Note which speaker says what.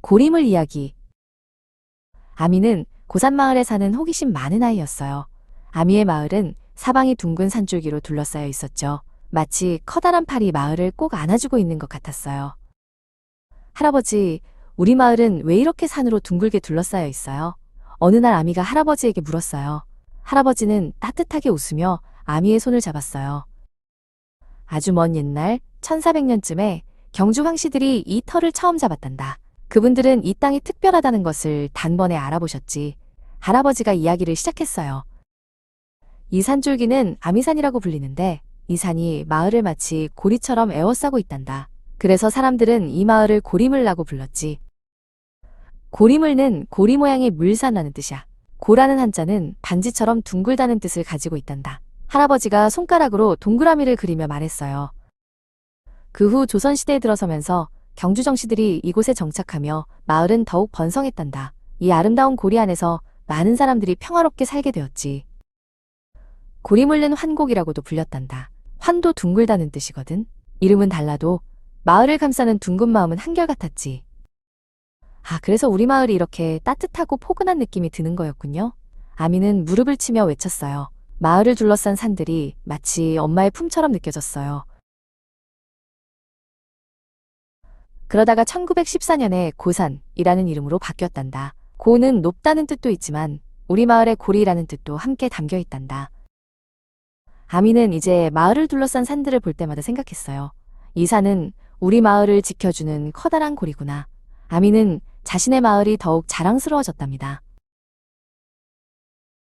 Speaker 1: 고리물 이야기. 아미는 고산 마을에 사는 호기심 많은 아이였어요. 아미의 마을은 사방이 둥근 산줄기로 둘러싸여 있었죠. 마치 커다란 팔이 마을을 꼭 안아주고 있는 것 같았어요. 할아버지, 우리 마을은 왜 이렇게 산으로 둥글게 둘러싸여 있어요? 어느 날 아미가 할아버지에게 물었어요. 할아버지는 따뜻하게 웃으며 아미의 손을 잡았어요. 아주 먼 옛날 1400년쯤에 경주 황씨들이 이 털을 처음 잡았단다. 그분들은 이 땅이 특별하다는 것을 단번에 알아보셨지. 할아버지가 이야기를 시작했어요. 이 산줄기는 아미산이라고 불리는데 이 산이 마을을 마치 고리처럼 에워싸고 있단다. 그래서 사람들은 이 마을을 고리물라고 불렀지. 고리물은 고리 모양의 물산라는 뜻이야. 고라는 한자는 반지처럼 둥글다는 뜻을 가지고 있단다. 할아버지가 손가락으로 동그라미를 그리며 말했어요. 그 후 조선시대에 들어서면서 경주 정씨들이 이곳에 정착하며 마을은 더욱 번성했단다. 이 아름다운 고리 안에서 많은 사람들이 평화롭게 살게 되었지. 고리물는 환곡이라고도 불렸단다. 환도 둥글다는 뜻이거든. 이름은 달라도 마을을 감싸는 둥근 마음은 한결같았지. 아, 그래서 우리 마을이 이렇게 따뜻하고 포근한 느낌이 드는 거였군요. 아미는 무릎을 치며 외쳤어요. 마을을 둘러싼 산들이 마치 엄마의 품처럼 느껴졌어요. 그러다가 1914년에 고산이라는 이름으로 바뀌었단다. 고는 높다는 뜻도 있지만 우리 마을의 고리라는 뜻도 함께 담겨 있단다. 아미는 이제 마을을 둘러싼 산들을 볼 때마다 생각했어요. 이 산은 우리 마을을 지켜주는 커다란 고리구나. 아미는 자신의 마을이 더욱 자랑스러워졌답니다.